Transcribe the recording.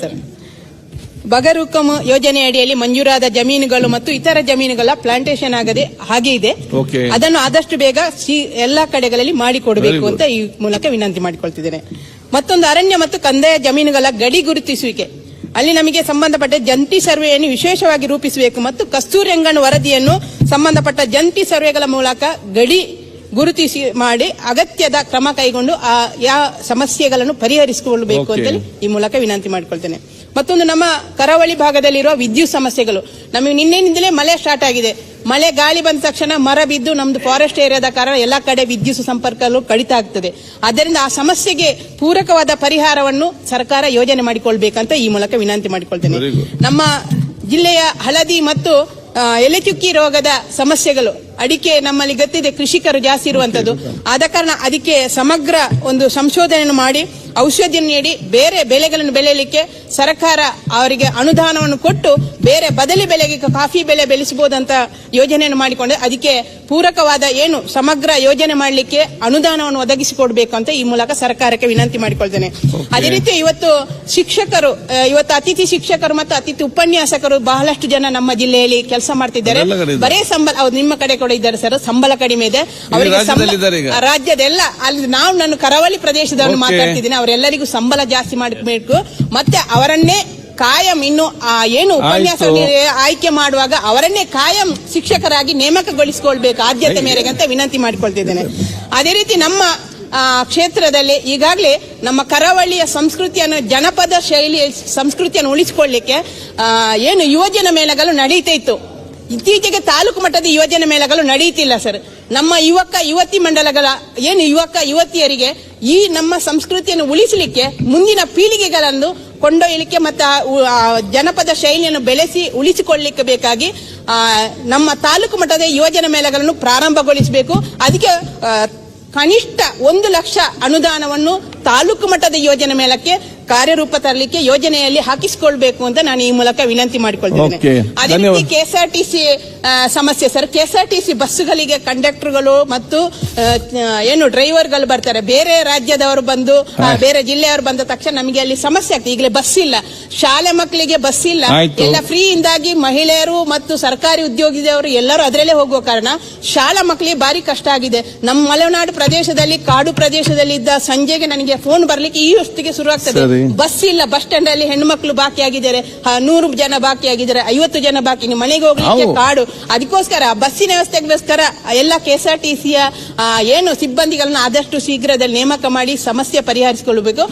Sir. ಬಗರುಕಮ ಯೋಜನೆ ಅಡಿಯಲ್ಲಿ ಮಂಜೂರಾದ ಜಮೀನುಗಳು ಮತ್ತು ಇತರ ಜಮೀನುಗಳ ಪ್ಲಾಂಟೇಶನ್ ಆಗದೆ ಹಾಗೆ ಇದೆ. ಅದನ್ನು ಆದಷ್ಟು ಬೇಗ ಎಲ್ಲಾ ಕಡೆಗಳಲ್ಲಿ ಮಾಡಿಕೊಡಬೇಕು ಅಂತ ಈ ಮೂಲಕ ವಿನಂತಿ ಮಾಡಿಕೊಳ್ತಿದ್ದೇನೆ. ಮತ್ತೊಂದು ಅರಣ್ಯ ಮತ್ತು ಕಂದಾಯ ಜಮೀನುಗಳ ಗಡಿ ಗುರುತಿಸುವಿಕೆ. ಅಲ್ಲಿ ನಮಗೆ ಸಂಬಂಧಪಟ್ಟ ಜಂಟಿ ಸರ್ವೆಯನ್ನು ವಿಶೇಷವಾಗಿ ರೂಪಿಸಬೇಕು ಮತ್ತು ಕಸ್ತೂರಿ ಅಂಗಣ ವರದಿಯನ್ನು ಸಂಬಂಧಪಟ್ಟ ಜಂಟಿ ಸರ್ವೆಗಳ ಮೂಲಕ ಗಡಿ ಗುರುತಿಸಿ ಮಾಡಿ ಅಗತ್ಯದ ಕ್ರಮ ಕೈಗೊಂಡು ಆ ಯಾವ ಸಮಸ್ಯೆಗಳನ್ನು ಪರಿಹರಿಸಿಕೊಳ್ಳಬೇಕು ಅಂತ ಅಂತೇಳಿ ಈ ಮೂಲಕ ವಿನಂತಿ ಮಾಡಿಕೊಳ್ತೇನೆ. ಮತ್ತೊಂದು ನಮ್ಮ ಕರಾವಳಿ ಭಾಗದಲ್ಲಿರುವ ವಿದ್ಯುತ್ ಸಮಸ್ಯೆಗಳು. ನಮಗೆ ನಿನ್ನೆಯಿಂದಲೇ ಮಳೆ ಸ್ಟಾರ್ಟ್ ಆಗಿದೆ. ಮಳೆ ಗಾಳಿ ಬಂದ ತಕ್ಷಣ ಮರ ಬಿದ್ದು ನಮ್ದು ಫಾರೆಸ್ಟ್ ಏರಿಯಾದ ಕಾರಣ ಎಲ್ಲ ಕಡೆ ವಿದ್ಯುತ್ ಸಂಪರ್ಕಗಳು ಕಡಿತ ಆಗ್ತದೆ. ಆದ್ದರಿಂದ ಆ ಸಮಸ್ಯೆಗೆ ಪೂರಕವಾದ ಪರಿಹಾರವನ್ನು ಸರ್ಕಾರ ಯೋಜನೆ ಮಾಡಿಕೊಳ್ಬೇಕಂತ ಈ ಮೂಲಕ ವಿನಂತಿ ಮಾಡಿಕೊಳ್ತೇನೆ. ನಮ್ಮ ಜಿಲ್ಲೆಯ ಹಳದಿ ಮತ್ತು ಎಲೆಚುಕ್ಕಿ ರೋಗದ ಸಮಸ್ಯೆಗಳು. ಅಡಿಕೆ ನಮ್ಮಲ್ಲಿ ಗೊತ್ತಿದೆ ಕೃಷಿಕರು ಜಾಸ್ತಿ ಇರುವಂತದ್ದು. ಆದ ಕಾರಣ ಅದಕ್ಕೆ ಸಮಗ್ರ ಒಂದು ಸಂಶೋಧನೆಯನ್ನು ಮಾಡಿ ಔಷಧಿಯನ್ನು ನೀಡಿ ಬೇರೆ ಬೆಳೆಗಳನ್ನು ಬೆಳೆಯಲಿಕ್ಕೆ ಸರ್ಕಾರ ಅವರಿಗೆ ಅನುದಾನವನ್ನು ಕೊಟ್ಟು ಬೇರೆ ಬದಲಿ ಬೆಳೆಗೆ ಕಾಫಿ ಬೆಳೆ ಬೆಳೆಸಬಹುದಂತ ಯೋಜನೆಯನ್ನು ಮಾಡಿಕೊಂಡು. ಅದಕ್ಕೆ ಪೂರಕವಾದ ಏನು ಸಮಗ್ರ ಯೋಜನೆ ಮಾಡಲಿಕ್ಕೆ ಅನುದಾನವನ್ನು ಒದಗಿಸಿಕೊಡಬೇಕು ಅಂತ ಈ ಮೂಲಕ ಸರ್ಕಾರಕ್ಕೆ ವಿನಂತಿ ಮಾಡಿಕೊಳ್ತೇನೆ. ಅದೇ ರೀತಿ ಇವತ್ತು ಶಿಕ್ಷಕರು ಇವತ್ತು ಅತಿಥಿ ಶಿಕ್ಷಕರು ಮತ್ತು ಅತಿಥಿ ಉಪನ್ಯಾಸಕರು ಬಹಳಷ್ಟು ಜನ ನಮ್ಮ ಜಿಲ್ಲೆಯಲ್ಲಿ ಕೆಲಸ ಮಾಡ್ತಿದ್ದಾರೆ. ಬರೇ ಸಂಬಳ ಅವ್ರು ನಿಮ್ಮ ಕಡೆ ಕೂಡ ಇದ್ದಾರೆ ಸರ್. ಸಂಬಳ ಕಡಿಮೆ ಇದೆ. ಅವರಿಗೆ ರಾಜ್ಯದಲ್ಲಿ ಅಲ್ಲಿ ನಾವು ನಾನು ಕರಾವಳಿ ಪ್ರದೇಶದವರು. ಮಾತಾಡ್ತಿದ್ದೀನಿ. ಅವರೆಲ್ಲರಿಗೂ ಸಂಬಳ ಜಾಸ್ತಿ ಮಾಡಬೇಕು. ಮತ್ತೆ ಅವರನ್ನೇ ಕಾಯಂ ಇನ್ನು ಆ, ಏನು ಉಪನ್ಯಾಸ. ಆಯ್ಕೆ ಮಾಡುವಾಗ ಅವರನ್ನೇ ಕಾಯಂ ಶಿಕ್ಷಕರಾಗಿ ನೇಮಕಗೊಳಿಸಿಕೊಳ್ಬೇಕು ಆದ್ಯತೆ ಮೇರೆಗೆ ಅಂತ ವಿನಂತಿ ಮಾಡಿಕೊಳ್ತಿದ್ದೇನೆ. ಅದೇ ರೀತಿ ನಮ್ಮ ಆ, ಕ್ಷೇತ್ರದಲ್ಲಿ ಈಗಾಗಲೇ ನಮ್ಮ ಕರಾವಳಿಯ ಸಂಸ್ಕೃತಿಯನ್ನು ಜನಪದ ಶೈಲಿಯ ಸಂಸ್ಕೃತಿಯನ್ನು ಉಳಿಸಿಕೊಳ್ಳಿಕ್ಕೆ ಏನು ಯುವಜನ ಮೇಳಗಳು ನಡೀತಾ ಇತ್ತು. ಇತ್ತೀಚೆಗೆ ತಾಲೂಕು ಮಟ್ಟದ ಯೋಜನೆ ಮೇಳಗಳು ನಡೆಯುತ್ತಿಲ್ಲ, ಸರ್. ನಮ್ಮ ಯುವಕ, ಯುವತಿ ಮಂಡಲಗಳ, ಏನು ಯುವಕ, ಯುವತಿಯರಿಗೆ ಈ ನಮ್ಮ ಸಂಸ್ಕೃತಿಯನ್ನು ಉಳಿಸಲಿಕ್ಕೆ ಮುಂದಿನ ಪೀಳಿಗೆಗಳನ್ನು ಕೊಂಡೊಯ್ಯಲಿಕ್ಕೆ ಮತ್ತು ಜನಪದ ಶೈಲಿಯನ್ನು ಬೆಳೆಸಿ ಉಳಿಸಿಕೊಳ್ಳಲಿಕ್ಕೆ ಬೇಕಾಗಿ ನಮ್ಮ ತಾಲೂಕು ಮಟ್ಟದ ಯೋಜನೆ ಮೇಳಗಳನ್ನು ಪ್ರಾರಂಭಗೊಳಿಸಬೇಕು. ಅದಕ್ಕೆ ಕನಿಷ್ಠ ಒಂದು ಲಕ್ಷ ಅನುದಾನವನ್ನು ತಾಲೂಕು ಮಟ್ಟದ ಯೋಜನೆ ಮೇಳಕ್ಕೆ ಕಾರ್ಯರೂಪ ತರಲಿಕ್ಕೆ ಯೋಜನೆಯಲ್ಲಿ ಹಾಕಿಸಿಕೊಳ್ಬೇಕು ಅಂತ ನಾನು ಈ ಮೂಲಕ ವಿನಂತಿ ಮಾಡಿಕೊಳ್ತೇನೆ Okay. ಅದೇ ಧನ್ಯವಾದ. ರೀತಿ ಕೆಎಸ್ಆರ್ಟಿಸಿ ಸಮಸ್ಯೆ ಸರ್ ಕೆಎಸ್ಆರ್ಟಿಸಿ ಬಸ್ಸುಗಳಿಗೆ ಕಂಡಕ್ಟರ್ಗಳು ಮತ್ತು ಆ, ಏನು ಡ್ರೈವರ್ಗಳು ಬರ್ತಾರೆ ಬೇರೆ ರಾಜ್ಯದವರು ಬಂದು ಆ, ಬೇರೆ ಜಿಲ್ಲೆಯವರು ಬಂದ ತಕ್ಷಣ ನಮಗೆ ಅಲ್ಲಿ ಸಮಸ್ಯೆ ಆಗ್ತದೆ ಈಗಲೇ ಬಸ್ ಇಲ್ಲ ಶಾಲೆ ಮಕ್ಕಳಿಗೆ ಬಸ್ ಇಲ್ಲ ಆಯ್ತು. ಎಲ್ಲ ಫ್ರೀ ಇಂದಾಗಿ ಮಹಿಳೆಯರು ಮತ್ತು ಸರ್ಕಾರಿ ಉದ್ಯೋಗಿದವರು ಎಲ್ಲರೂ ಅದರಲ್ಲೇ ಹೋಗುವ ಕಾರಣ ಶಾಲಾ ಮಕ್ಕಳಿಗೆ ಭಾರಿ ಕಷ್ಟ ಆಗಿದೆ ನಮ್ಮ ಮಲೆನಾಡು ಪ್ರದೇಶದಲ್ಲಿ ಕಾಡು ಪ್ರದೇಶದಲ್ಲಿ ಇದ್ದ ಸಂಜೆಗೆ ನನಗೆ ಫೋನ್ ಬರ್ಲಿಕ್ಕೆ ಈ ಹೊತ್ತಿಗೆ ಶುರು ಆಗ್ತದೆ ಸರಿ. ಬಸ್ ಇಲ್ಲ ಬಸ್ ಸ್ಟ್ಯಾಂಡ್ ಅಲ್ಲಿ ಹೆಣ್ಣು ಮಕ್ಕಳು ಬಾಕಿ ಆಗಿದ್ದಾರೆ. ನೂರು ಜನ ಬಾಕಿ ಆಗಿದ್ದಾರೆ ಐವತ್ತು ಜನ ಬಾಕಿ. ನಿಮ್ಮ ಮನೆಗೆ ಹೋಗ್ಲಿಕ್ಕೆ. ಕಾಡು. ಅದಕ್ಕೋಸ್ಕರ ಬಸ್ಸಿನ ವ್ಯವಸ್ಥೆಗೋಸ್ಕರ ಎಲ್ಲ ಕೆಎಸ್ಆರ್ಟಿಸಿಯ ಏನು ಸಿಬ್ಬಂದಿಗಳನ್ನ ಆದಷ್ಟು ಶೀಘ್ರದಲ್ಲಿ ನೇಮಕ ಮಾಡಿ ಸಮಸ್ಯೆ ಪರಿಹರಿಸಿಕೊಳ್ಳಬೇಕು.